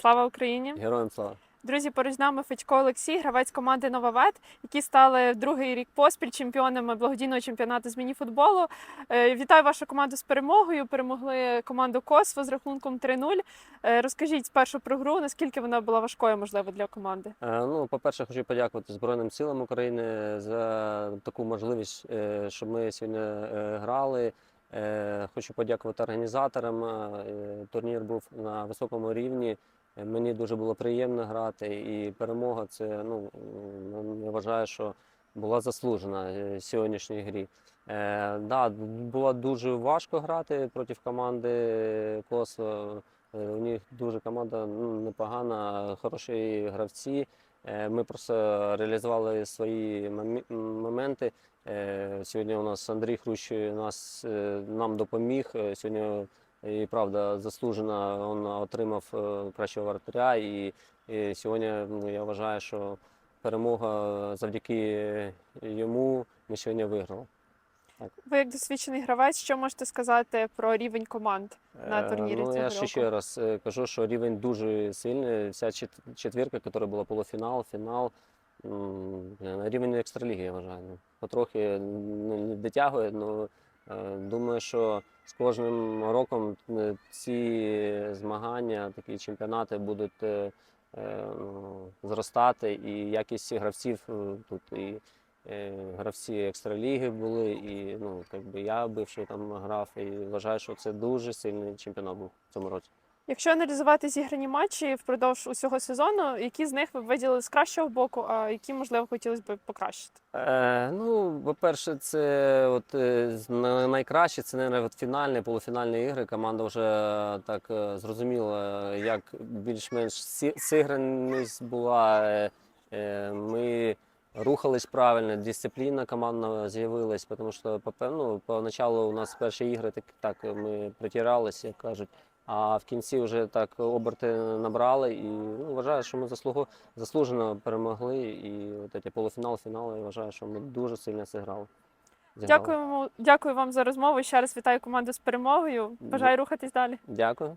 Слава Україні! Героям слава. Друзі, поруч з нами Федько Олексій, гравець команди Новавет, які стали другий рік поспіль чемпіонами благодійного чемпіонату з мініфутболу. Е, Вітаю вашу команду з перемогою. Перемогли команду Косво з рахунком 3-0. Е, Розкажіть спершу про гру, наскільки вона була важкою, можливо, для команди. Е, Ну, по-перше, хочу подякувати Збройним силам України за таку можливість, щоб ми сьогодні грали. Хочу подякувати організаторам. Турнір був на високому рівні. Мені дуже було приємно грати, і перемога це ну я вважаю, що була заслужена е, сьогоднішній грі. Е, да, було дуже важко грати проти команди Косо. Е, У них дуже команда ну, непогана, хороші гравці. Е, Ми просто реалізували свої моменти. Е, Сьогодні у нас Андрій Хрущ нас, е, нам допоміг. Сьогодні і правда заслужено він отримав е, кращого вратаря. І, і сьогодні ну, я вважаю, що перемога завдяки йому ми сьогодні виграли. Ви як досвідчений гравець, що можете сказати про рівень команд? на Е, турнірі Ну, цього я ще, ще раз е, кажу, що рівень дуже сильний. Вся чет- четвірка, яка була полуфінал, фінал, рівень екстраліги, я вважаю. Ну, Потрохи ну, не дотягує, але думаю, що з кожним роком е, ці змагання, такі чемпіонати будуть е, е, зростати, і якість гравців е, тут і е, гравці екстраліги були, і ну, якби я бивший там грав, і вважаю, що це дуже сильний чемпіонат був в цьому році. Якщо аналізувати зіграні матчі впродовж усього сезону, які з них ви виділили з кращого боку, а які, можливо, хотілося б покращити? Е, ну, по-перше, це от, е, найкраще, це, мабуть, от фінальні, полуфінальні ігри. Команда вже е, так е, зрозуміла, як більш-менш сі- зіграність була. Е, Ми рухались правильно, дисципліна командна з'явилась, тому що ну, поначалу у нас перші ігри так, так ми притиралися, як кажуть. А в кінці вже так оберти набрали і ну, вважаю, що ми заслугу, заслужено перемогли. І от ці полуфінал, фінал, я вважаю, що ми дуже сильно зіграли. Зіграли. Дякуємо, дякую вам за розмову. Ще раз вітаю команду з перемогою. Бажаю рухатись далі. Дякую.